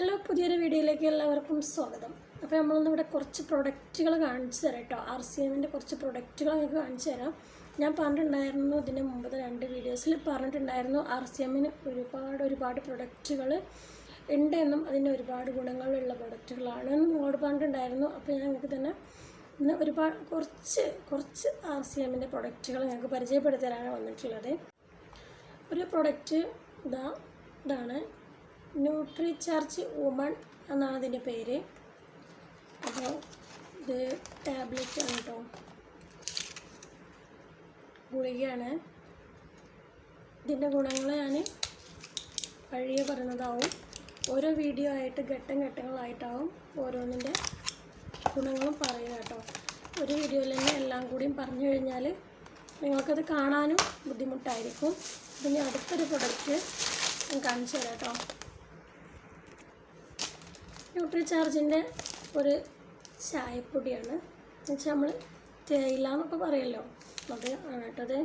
Hello പുതിയൊരു വീഡിയോയിലേക്ക് എല്ലാവർക്കും സ്വാഗതം. അപ്പോൾ നമ്മളിന്നിവിടെ കുറച്ച് പ്രൊഡക്റ്റുകൾ കാണിച്ചു തരാം കേട്ടോ. ആർ സി എമ്മിന്റെ കുറച്ച് പ്രൊഡക്റ്റുകൾ നിങ്ങൾക്ക് കാണിച്ചു തരാം. ഞാൻ പറഞ്ഞിട്ടുണ്ടായിരുന്നു ഇതിന് മുമ്പത്തെ രണ്ട് വീഡിയോസിൽ പറഞ്ഞിട്ടുണ്ടായിരുന്നു ആർ സി എമ്മിന് ഒരുപാട് ഒരുപാട് പ്രൊഡക്റ്റുകൾ ഉണ്ട് എന്നും അതിന് ഒരുപാട് ഗുണങ്ങളുള്ള പ്രൊഡക്റ്റുകളാണ് എന്നും നിങ്ങളോട് പറഞ്ഞിട്ടുണ്ടായിരുന്നു. അപ്പോൾ ഞാൻ നിങ്ങൾക്ക് തന്നെ ഇന്ന് ഒരുപാട് കുറച്ച് കുറച്ച് ആർ സി എമ്മിന്റെ പ്രൊഡക്റ്റുകൾ ഞങ്ങൾക്ക് പരിചയപ്പെടുത്തി തരാനാണ് വന്നിട്ടുള്ളത്. ഒരു പ്രൊഡക്റ്റ് ഇതാ ഇതാണ് ന്യൂട്രി ചാർജ് വുമൺ എന്നാണ് അതിന്റെ പേര്. അപ്പോൾ ഇത് ടാബ്ലറ്റ് ആണ് കേട്ടോ ഗുളികയാണ്. ഇതിന്റെ ഗുണങ്ങൾ ഞാൻ വഴിയെ പറയുന്നതാവും ഓരോ വീഡിയോ ആയിട്ട് ഘട്ടം ഘട്ടങ്ങളായിട്ടാവും ഓരോന്നിന്റെ ഗുണങ്ങളും പറയുക കേട്ടോ. ഒരു വീഡിയോയിൽ തന്നെ എല്ലാം കൂടിയും പറഞ്ഞു കഴിഞ്ഞാൽ നിങ്ങൾക്കത് കാണാനും ബുദ്ധിമുട്ടായിരിക്കും. ഇതിന് അടുത്തൊരു പ്രൊഡക്റ്റ് ഞാൻ കാണിച്ചു തരാം കേട്ടോ ന്യൂട്രി ചാർജിന്റെ ഒരു ചായപ്പൊടിയാണ്. എന്നുവെച്ചാൽ നമ്മൾ തേയില എന്നൊക്കെ പറയല്ലോ. അത് ആണ് കേട്ടത്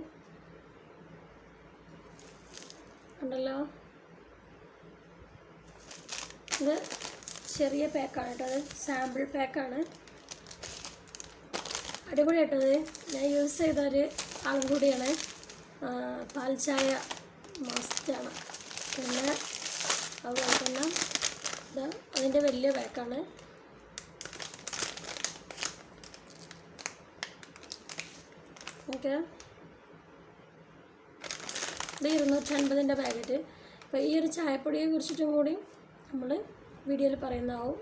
ഉണ്ടല്ലോ ഇത് ചെറിയ പാക്കാണ് കേട്ടോ. അത് സാമ്പിൾ പാക്കാണ്. അടിപൊളി അടിപൊളിയായിട്ടത് ഞാൻ യൂസ് ചെയ്ത ഒരു ആളും കൂടിയാണ്. പാൽ ചായ മസ്റ്റാണ് പിന്നെ അതുപോലെ തന്നെ അതിന്റെ വലിയ ബാക്കാണ് ഓക്കെ. ഇത് ഇരുന്നൂറ്റി അൻപതിന്റെ പാക്കറ്റ് അപ്പോൾ ഈ ഒരു ചായപ്പൊടിയെ കുറിച്ചിട്ടും കൂടി നമ്മൾ വീഡിയോയിൽ പറയുന്നതാവും.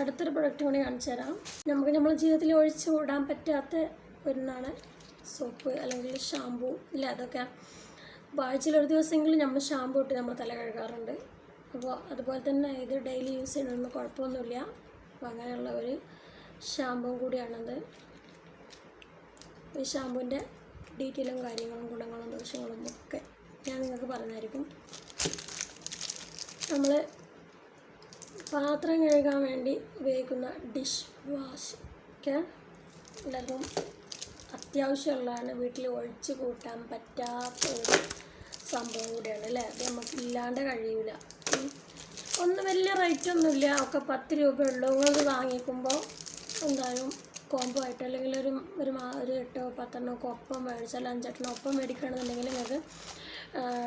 അടുത്തൊരു പ്രൊഡക്റ്റ് കൂടി കാണിച്ചു തരാം. നമുക്ക് നമ്മുടെ ജീവിതത്തിൽ ഒഴിച്ചു കൂടാൻ പറ്റാത്ത ഒന്നാണ് സോപ്പ് അല്ലെങ്കിൽ ഷാമ്പു ഇല്ല അതൊക്കെ. അപ്പോൾ ആഴ്ചയിൽ ഒരു ദിവസമെങ്കിലും നമ്മൾ ഷാമ്പു ഇട്ട് നമ്മൾ തല കഴുകാറുണ്ട്. അപ്പോൾ അതുപോലെ തന്നെ ഇത് ഡെയിലി യൂസ് ചെയ്യണമെന്ന് കുഴപ്പമൊന്നുമില്ല. അപ്പോൾ അങ്ങനെയുള്ള ഒരു ഷാമ്പും കൂടിയാണത്. ഈ ഷാമ്പുവിന്റെ ഡീറ്റെയിലും കാര്യങ്ങളും ഗുണങ്ങളും ദോഷങ്ങളും ഒക്കെ ഞാൻ നിങ്ങൾക്ക് പറഞ്ഞായിരിക്കും. നമ്മൾ പാത്രം കഴുകാൻ വേണ്ടി ഉപയോഗിക്കുന്ന ഡിഷ് വാഷ് ഒക്കെ എല്ലാവർക്കും അത്യാവശ്യമുള്ളതാണ്. വീട്ടിൽ ഒഴിച്ചു കൂട്ടാൻ പറ്റാത്ത ഒരു സംഭവം കൂടിയാണ് അല്ലേ? അത് നമുക്ക് ഇല്ലാണ്ട് കഴിയില്ല ഒന്ന് വലിയ റേറ്റ് ഒന്നുമില്ല. ഒക്കെ പത്ത് രൂപയുള്ളൂ. അത് വാങ്ങിക്കുമ്പോൾ എന്തായാലും കോംബോ ആയിട്ട് അല്ലെങ്കിൽ ഒരു ഒരു ഒരു എട്ടോ പത്തെണ്ണോ ഒക്കെ ഒപ്പം മേടിച്ചാൽ അഞ്ചെണ്ണോ ഒപ്പം മേടിക്കുകയാണെന്നുണ്ടെങ്കിൽ നിങ്ങൾക്ക്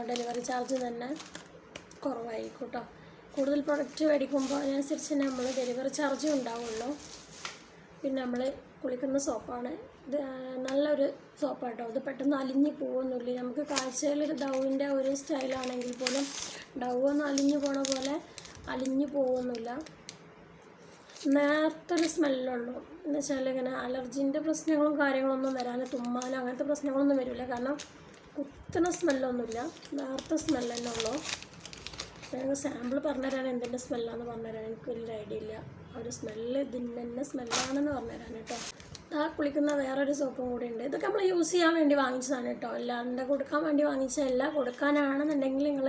ഡെലിവറി ചാർജ് തന്നെ കുറവായിരിക്കും കേട്ടോ കൂടുതൽ പ്രൊഡക്റ്റ് മേടിക്കുമ്പോൾ അതിനനുസരിച്ച് തന്നെ നമ്മൾ ഡെലിവറി ചാർജും ഉണ്ടാവുള്ളൂ. പിന്നെ നമ്മൾ കുളിക്കുന്ന സോപ്പാണ് നല്ലൊരു സോപ്പാണ് കേട്ടോ ഇത് പെട്ടെന്ന് അലിഞ്ഞു പോകുന്നില്ല നമുക്ക് കാഴ്ചയിൽ ഡൗവിന്റെ ഒരു സ്റ്റൈലാണെങ്കിൽ പോലും ഡൗ ഒന്ന് അലിഞ്ഞു പോണ പോലെ അലിഞ്ഞു പോകുന്നില്ല നേർത്തൊരു സ്മെല്ലുള്ളൂ. എന്ന് വെച്ചാൽ ഇങ്ങനെ അലർജിന്റെ പ്രശ്നങ്ങളും കാര്യങ്ങളൊന്നും വരാൻ തുമ്മാനോ അങ്ങനത്തെ പ്രശ്നങ്ങളൊന്നും വരില്ല. കാരണം കുത്തുന്ന സ്മെല്ലൊന്നുമില്ല. നേർത്ത സ്മെല്ല് തന്നെ ഉള്ളൂ. ഞങ്ങൾ സാമ്പിൾ പറഞ്ഞുതരാൻ എന്തിന്റെ സ്മെല്ലാന്ന് പറഞ്ഞുതരാൻ എനിക്ക് വലിയ ഐഡിയ ഇല്ല. ഒരു സ്മെല്ല് ഇതിന്റെ തന്നെ സ്മെല്ലാണെന്ന് പറഞ്ഞുതരാൻ കേട്ടോ. ആ കുളിക്കുന്ന വേറൊരു സോപ്പും കൂടി ഉണ്ട്. ഇതൊക്കെ നമ്മൾ യൂസ് ചെയ്യാൻ വേണ്ടി വാങ്ങിച്ചതാണ് കേട്ടോ അല്ലാണ്ട് കൊടുക്കാൻ വേണ്ടി വാങ്ങിച്ചതല്ല. കൊടുക്കാനാണെന്നുണ്ടെങ്കിൽ നിങ്ങൾ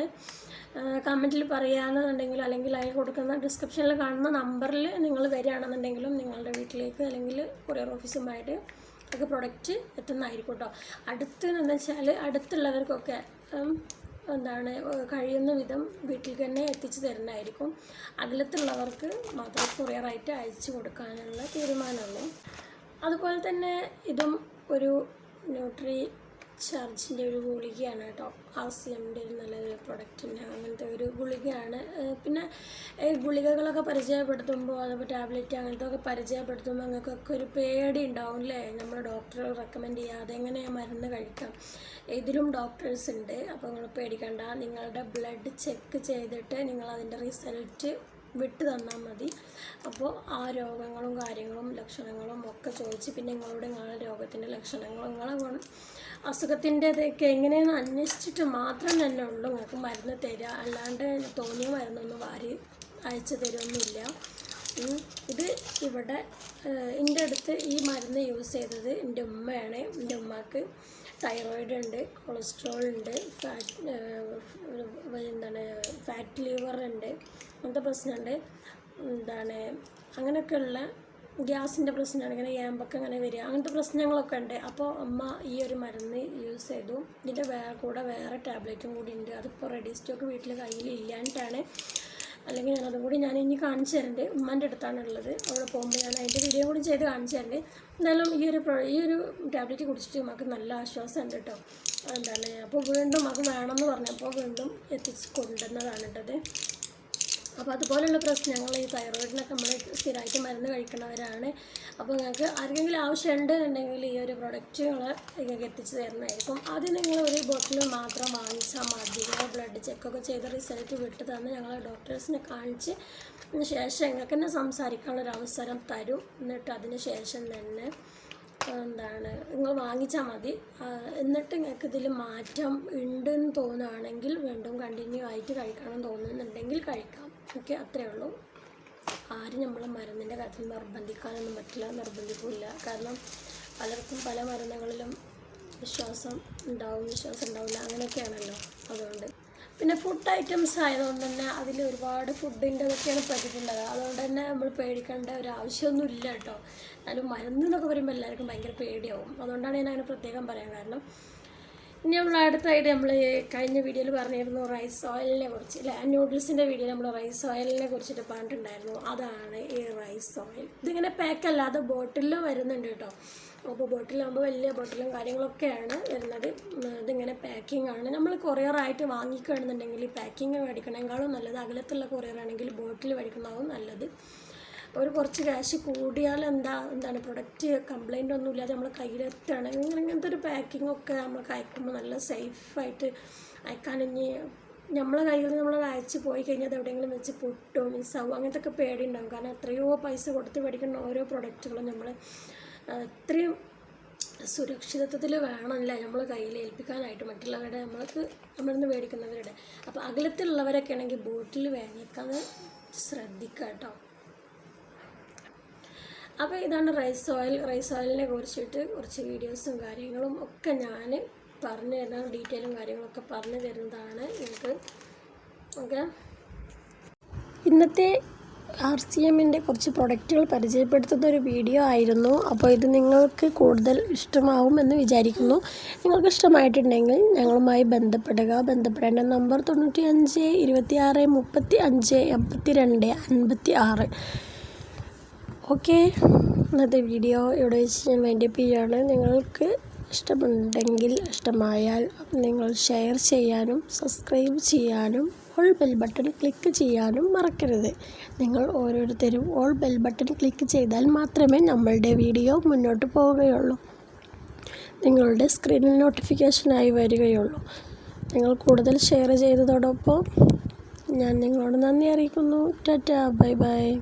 കമന്റിൽ പറയുകയാണെന്നുണ്ടെങ്കിൽ അല്ലെങ്കിൽ അതിൽ കൊടുക്കുന്ന ഡിസ്ക്രിപ്ഷനിൽ കാണുന്ന നമ്പറിൽ നിങ്ങൾ വരികയാണെന്നുണ്ടെങ്കിലും നിങ്ങളുടെ വീട്ടിലേക്ക് അല്ലെങ്കിൽ കൊറിയർ ഓഫീസുമായിട്ട് ഒക്കെ പ്രൊഡക്റ്റ് എത്തുന്നതായിരിക്കും കേട്ടോ അടുത്ത് എന്ന് വെച്ചാൽ അടുത്തുള്ളവർക്കൊക്കെ എന്താണ് കഴിയുന്ന വിധം വീട്ടിൽ തന്നെ എത്തിച്ചു തരുന്നതായിരിക്കും. അകലത്തുള്ളവർക്ക് മാത്രം കൊറിയറായിട്ട് അയച്ചു കൊടുക്കാനുള്ള തീരുമാനമുള്ളൂ അതുപോലെ തന്നെ ഇതും ഒരു ന്യൂട്രി ചാർജിന്റെ ഒരു ഗുളികയാണ് കേട്ടോ. ആർ സി എമ്മിന്റെ ഒരു നല്ലൊരു പ്രൊഡക്റ്റിന്റെ അങ്ങനത്തെ ഒരു ഗുളികയാണ്. പിന്നെ ഗുളികകളൊക്കെ പരിചയപ്പെടുത്തുമ്പോൾ അതുപോലെ ടാബ്ലറ്റ് അങ്ങനത്തെ ഒക്കെ പരിചയപ്പെടുത്തുമ്പോൾ നിങ്ങൾക്കൊക്കെ ഒരു പേടി ഉണ്ടാവും അല്ലേ നമ്മൾ ഡോക്ടർ റെക്കമെൻഡ് ചെയ്യാതെ എങ്ങനെ മരുന്ന് കഴിക്കാം? ഇതിലും ഡോക്ടേഴ്സ് ഉണ്ട്. അപ്പോൾ നിങ്ങൾ പേടിക്കണ്ട. നിങ്ങളുടെ ബ്ലഡ് ചെക്ക് ചെയ്തിട്ട് നിങ്ങൾ അതിന്റെ റിസൾട്ട് വിട്ട് തന്നാൽ മതി. അപ്പോൾ ആ രോഗങ്ങളും കാര്യങ്ങളും ലക്ഷണങ്ങളും ഒക്കെ ചോദിച്ച് പിന്നെ നിങ്ങളോട് നിങ്ങളുടെ രോഗത്തിന്റെ ലക്ഷണങ്ങളും നിങ്ങളെ ഗുണം അസുഖത്തിന്റെതൊക്കെ എങ്ങനെയെന്ന് അന്വേഷിച്ചിട്ട് മാത്രം തന്നെ ഉള്ളൂ. നിങ്ങൾക്ക് മരുന്ന് തരിക അല്ലാണ്ട് തോന്നിയ മരുന്നൊന്നും വാരി അയച്ചു തരുമൊന്നുമില്ല ഇത് ഇവിടെ എന്റെ അടുത്ത് ഈ മരുന്ന് യൂസ് ചെയ്തത് എന്റെ ഉമ്മയാണ്. എന്റെ ഉമ്മക്ക് തൈറോയിഡ് ഉണ്ട് കൊളസ്ട്രോൾ ഉണ്ട് ഫാറ്റ് എന്താണ് ഫാറ്റ് ലിവർ ഉണ്ട്. അങ്ങനത്തെ പ്രശ്നമുണ്ട്. എന്താണ് അങ്ങനെയൊക്കെയുള്ള ഗ്യാസിന്റെ പ്രശ്നമാണ് ഇങ്ങനെ ഏമ്പൊക്കെ ഇങ്ങനെ വരിക അങ്ങനത്തെ പ്രശ്നങ്ങളൊക്കെ ഉണ്ട്. അപ്പോൾ അമ്മ ഈ ഒരു മരുന്ന് യൂസ് ചെയ്തു. ഇതിന്റെ വേറെ കൂടെ വേറെ ടാബ്ലറ്റും കൂടി ഉണ്ട്. അതിപ്പോൾ റെഡി സ്റ്റോക്ക് വീട്ടിൽ കയ്യിൽ ഇല്ലാണ്ടാണ് അല്ലെങ്കിൽ ഞാൻ അതും കൂടി ഞാൻ ഇനി കാണിച്ചു തരുന്നുണ്ട് ഉമ്മാന്റെ അടുത്താണ് ഉള്ളത് അവിടെ പോകുമ്പോൾ ഞാൻ അതിന്റെ വീഡിയോ കൂടി ചെയ്ത് കാണിച്ചു തരുന്നുണ്ട് എന്തായാലും ഈ ഒരു ഈ ഒരു ടാബ്ലറ്റ് കുടിച്ചിട്ട് നമുക്ക് നല്ല ആശ്വാസം ഉണ്ട് കേട്ടോ. എന്താണ് അപ്പോൾ വീണ്ടും അത് വേണമെന്ന് പറഞ്ഞപ്പോൾ വീണ്ടും എത്തിച്ച് കൊണ്ടുവന്നതാണ് കേട്ടത് അപ്പോൾ അതുപോലെയുള്ള പ്രശ്നങ്ങൾ ഈ തൈറോയിഡിനൊക്കെ നമ്മൾ സ്ഥിരമായിട്ട് മരുന്ന് കഴിക്കുന്നവരാണ്. അപ്പോൾ നിങ്ങൾക്ക് ആർക്കെങ്കിലും ആവശ്യമുണ്ട് എന്നുണ്ടെങ്കിൽ ഈ ഒരു പ്രൊഡക്റ്റുകൾ നിങ്ങൾക്ക് എത്തിച്ചു തരുന്നതായിരിക്കും. ആദ്യം നിങ്ങൾ ഒരു ബോട്ടിൽ മാത്രം വാങ്ങിച്ചാൽ മതി. ബ്ലഡ് ചെക്കൊക്കെ ചെയ്ത റിസൾട്ട് വിട്ട് തന്ന് ഞങ്ങൾ ഡോക്ടേഴ്സിനെ കാണിച്ച് ശേഷം നിങ്ങൾക്ക് തന്നെ സംസാരിക്കാനുള്ള ഒരു അവസരം തരും. എന്നിട്ട് അതിന് ശേഷം തന്നെ എന്താണ് നിങ്ങൾ വാങ്ങിച്ചാൽ മതി. എന്നിട്ട് നിങ്ങൾക്ക് ഇതിൽ മാറ്റം ഉണ്ടെന്ന് തോന്നുകയാണെങ്കിൽ വീണ്ടും കണ്ടിന്യൂ ആയിട്ട് കഴിക്കണം എന്ന് തോന്നുന്നുണ്ടെങ്കിൽ കഴിക്കാം. ഓക്കെ അത്രേ ഉള്ളൂ. ആരും നമ്മളെ മരുന്നിന്റെ കാര്യത്തിൽ നിർബന്ധിക്കാനൊന്നും പറ്റില്ല നിർബന്ധിക്കില്ല. കാരണം പലർക്കും പല മരുന്നുകളിലും വിശ്വാസം ഉണ്ടാവും വിശ്വാസം ഉണ്ടാവില്ല അങ്ങനെയൊക്കെയാണല്ലോ അതുകൊണ്ട്. പിന്നെ ഫുഡ് ഐറ്റംസ് ആയതുകൊണ്ട് തന്നെ അതിൽ ഒരുപാട് ഫുഡിന്റെ ഇതൊക്കെയാണ് പറ്റിയിട്ടുള്ളത്. അതുകൊണ്ട് തന്നെ നമ്മൾ പേടിക്കേണ്ട ഒരു ആവശ്യമൊന്നും ഇല്ല കേട്ടോ. എന്നാലും മരുന്ന് എന്നൊക്കെ പറയുമ്പോൾ എല്ലാവർക്കും ഭയങ്കര പേടിയാവും. അതുകൊണ്ടാണ് ഞാൻ അങ്ങനെ പ്രത്യേകം പറയാൻ കാരണം ഇനി നമ്മൾ അടുത്തായിട്ട് നമ്മൾ കഴിഞ്ഞ വീഡിയോയിൽ പറഞ്ഞിരുന്നു റൈസ് ഓയിലിനെ കുറിച്ച് അല്ലെ നൂഡിൽസിന്റെ വീഡിയോ നമ്മൾ റൈസ് ഓയിലിനെ കുറിച്ചിട്ട് പറഞ്ഞിട്ടുണ്ടായിരുന്നു. അതാണ് ഈ റൈസ് ഓയിൽ ഇതിങ്ങനെ പാക്ക് അത് ബോട്ടിലിൽ വരുന്നുണ്ട് കേട്ടോ. അപ്പോൾ ബോട്ടിലാകുമ്പോൾ വലിയ ബോട്ടിലും കാര്യങ്ങളൊക്കെയാണ് വരുന്നത്. ഇതിങ്ങനെ പാക്കിംഗ് ആണ്. നമ്മൾ കൊറിയറായിട്ട് വാങ്ങിക്കുകയാണെന്നുണ്ടെങ്കിൽ പാക്കിംഗ് മേടിക്കണേക്കാളും നല്ലത് അകലത്തുള്ള കൊറിയറാണെങ്കിൽ ബോട്ടിൽ മേടിക്കുന്നതാവും നല്ലത്. ഒരു കുറച്ച് ക്യാഷ് കൂടിയാൽ എന്താ എന്താണ് പ്രൊഡക്റ്റ് കംപ്ലൈന്റ് ഒന്നും ഇല്ലാതെ നമ്മൾ കയ്യിലെത്താണ് ഇങ്ങനെ ഇങ്ങനത്തെ ഒരു ഒക്കെ നമ്മൾ അയക്കുമ്പോൾ നല്ല സേഫായിട്ട് അയക്കാൻ ഇനി നമ്മളെ കയ്യിൽ നിന്ന് നമ്മൾ അയച്ച് പോയി കഴിഞ്ഞാൽ അത് എവിടെയെങ്കിലും വെച്ച് പൊട്ടോ മിസ്സാവും അങ്ങനത്തെ ഒക്കെ പേടി ഉണ്ടാകും കാരണം എത്രയോ പൈസ കൊടുത്ത് മേടിക്കുന്ന ഓരോ പ്രൊഡക്റ്റുകളും നമ്മൾ അത്രയും സുരക്ഷിതത്വത്തിൽ വേണമല്ല നമ്മൾ കയ്യിൽ ഏൽപ്പിക്കാനായിട്ട് മറ്റുള്ളവരുടെ നമ്മൾക്ക് നമ്മളിൽ നിന്ന് മേടിക്കുന്നവരുടെ. അപ്പോൾ അകലത്തിലുള്ളവരൊക്കെ ആണെങ്കിൽ ബോട്ടിൽ വാങ്ങിക്കാൻ ശ്രദ്ധിക്കുക കേട്ടോ അപ്പോൾ ഇതാണ് റൈസ് ഓയിൽ റൈസ് ഓയിലിനെ കുറിച്ചിട്ട് കുറച്ച് വീഡിയോസും കാര്യങ്ങളും ഒക്കെ ഞാൻ പറഞ്ഞു തരുന്ന ഡീറ്റെയിലും കാര്യങ്ങളൊക്കെ പറഞ്ഞു തരുന്നതാണ് നിങ്ങൾക്ക് ഓക്കെ ഇന്നത്തെ ആർ സി എമ്മിന്റെ കുറച്ച് പ്രൊഡക്റ്റുകൾ പരിചയപ്പെടുത്തുന്ന ഒരു വീഡിയോ ആയിരുന്നു. അപ്പോൾ ഇത് നിങ്ങൾക്ക് കൂടുതൽ ഇഷ്ടമാവുമെന്ന് വിചാരിക്കുന്നു. നിങ്ങൾക്ക് ഇഷ്ടമായിട്ടുണ്ടെങ്കിൽ ഞങ്ങളുമായി ബന്ധപ്പെടുക. ബന്ധപ്പെടേണ്ട നമ്പർ തൊണ്ണൂറ്റി അഞ്ച് ഇരുപത്തി ആറ് മുപ്പത്തി അഞ്ച് എൺപത്തി രണ്ട് അൻപത്തി ആറ് ഓക്കെ. ഇന്നത്തെ വീഡിയോ ഇവിടെ വെച്ച് ഞാൻ വൈൻഡപ്പ് നിങ്ങൾക്ക് ഇഷ്ടമുണ്ടെങ്കിൽ ഇഷ്ടമായാൽ നിങ്ങൾ ഷെയർ ചെയ്യാനും സബ്സ്ക്രൈബ് ചെയ്യാനും ഓൾ ബെൽ ബട്ടൺ ക്ലിക്ക് ചെയ്യാനും മറക്കരുത്. നിങ്ങൾ ഓരോരുത്തരും ഓൾ ബെൽ ബട്ടൺ ക്ലിക്ക് ചെയ്താൽ മാത്രമേ നമ്മളുടെ വീഡിയോ മുന്നോട്ട് പോവുകയുള്ളൂ. നിങ്ങളുടെ സ്ക്രീനിൽ നോട്ടിഫിക്കേഷനായി വരികയുള്ളൂ. നിങ്ങൾ കൂടുതൽ ഷെയർ ചെയ്തതോടൊപ്പം ഞാൻ നിങ്ങളോട് നന്ദി അറിയിക്കുന്നു. ടാറ്റ. Bye bye.